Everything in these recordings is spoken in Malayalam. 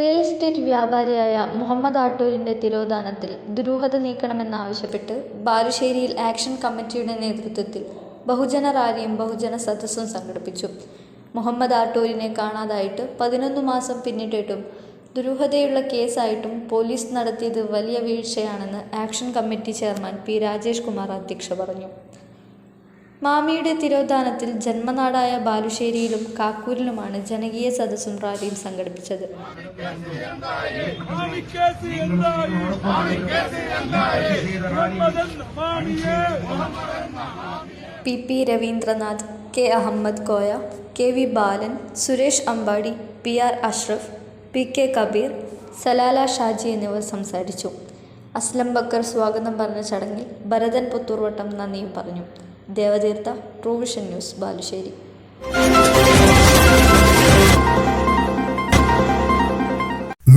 റിയൽ എസ്റ്റേറ്റ് വ്യാപാരിയായ മുഹമ്മദ് ആട്ടൂരിന്റെ തിരോധാനത്തിൽ ദുരൂഹത നീക്കണമെന്നാവശ്യപ്പെട്ട് ബാലുശ്ശേരിയിൽ ആക്ഷൻ കമ്മിറ്റിയുടെ നേതൃത്വത്തിൽ ബഹുജന റാലിയും ബഹുജന സദസ്സും സംഘടിപ്പിച്ചു. മുഹമ്മദ് ആട്ടൂരിനെ കാണാതായിട്ട് പതിനൊന്ന് മാസം പിന്നിട്ടിട്ടും ദുരൂഹതയുള്ള കേസായിട്ടും പോലീസ് നടത്തിയത് വലിയ വീഴ്ചയാണെന്ന് action committee chairman P Rajesh Kumar അധ്യക്ഷ പറഞ്ഞു. മാമിയുടെ തിരോധാനത്തിൽ ജന്മനാടായ ബാലുശ്ശേരിയിലും കാക്കൂരിലുമാണ് ജനകീയ സദസ്സും റാലിയും സംഘടിപ്പിച്ചത്. P. P. Ravindranath, K. Ahammed Koya, K. V. Balan, Suresh Ambadi, P. R. Ashraf, P. K. Kabeer, Salalah Shaji എന്നിവർ സംസാരിച്ചു. അസ്ലം ബക്കർ സ്വാഗതം പറഞ്ഞ ചടങ്ങിൽ ഭരതൻ പുത്തൂർവട്ടം നന്ദിയും പറഞ്ഞു. ദേവതീർഥ, പ്രൊവിഷൻ ന്യൂസ്, ബാലുശ്ശേരി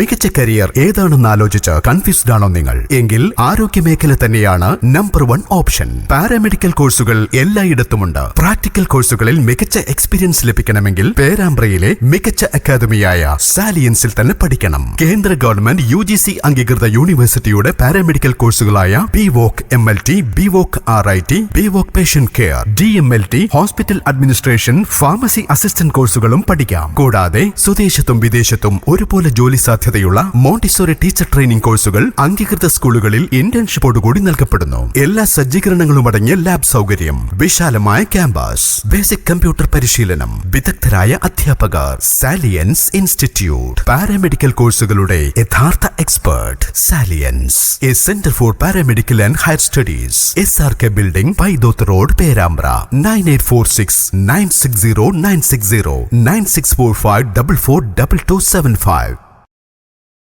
മികച്ച കരിയർ ഏതാണെന്ന് ആലോചിച്ച് കൺഫ്യൂസ്ഡ് ആണോ നിങ്ങൾ? എങ്കിൽ ആരോഗ്യ മേഖല തന്നെയാണ് നമ്പർ വൺ ഓപ്ഷൻ പാരാമെഡിക്കൽ കോഴ്സുകൾ എല്ലായിടത്തുമുണ്ട്. പ്രാക്ടിക്കൽ കോഴ്സുകളിൽ മികച്ച എക്സ്പീരിയൻസ് ലഭിക്കണമെങ്കിൽ പേരാമ്പ്രയിലെ മികച്ച അക്കാദമിയായ സാലിയൻസിൽ തന്നെ പഠിക്കണം. കേന്ദ്ര ഗവൺമെന്റ് യു ജി സി അംഗീകൃത യൂണിവേഴ്സിറ്റിയുടെ paramedical കോഴ്സുകളായ B voc M L T B voc R I T B voc patient care D M L T hospital administration pharmacy assistant കോഴ്സുകളും പഠിക്കാം. കൂടാതെ സ്വദേശത്തും വിദേശത്തും ഒരുപോലെ ജോലി സാധ്യതയുള്ള മോണ്ടിസോറി ടീച്ചർ ട്രെയിനിംഗ് കോഴ്സുകൾ അംഗീകൃത സ്കൂളുകളിൽ ഇന്റേൺഷിപ്പോടുകൂടി നൽകപ്പെടുന്നു. എല്ലാ സജ്ജീകരണങ്ങളും അടങ്ങിയ ലാബ് സൗകര്യം വിശാലമായ ക്യാമ്പസ് ബേസിക് കമ്പ്യൂട്ടർ പരിശീലനം വിദഗ്ധരായ അധ്യാപകർ സാലിയൻസ് ഇൻസ്റ്റിറ്റ്യൂട്ട്. പാരാമെഡിക്കൽ കോഴ്സുകളുടെ യഥാർത്ഥ expert salience. A centre for paramedical and higher studies. S R K building Paithoth road Perambra. Nine eight four six nine six zero nine six zero nine six four five double four double two seven five.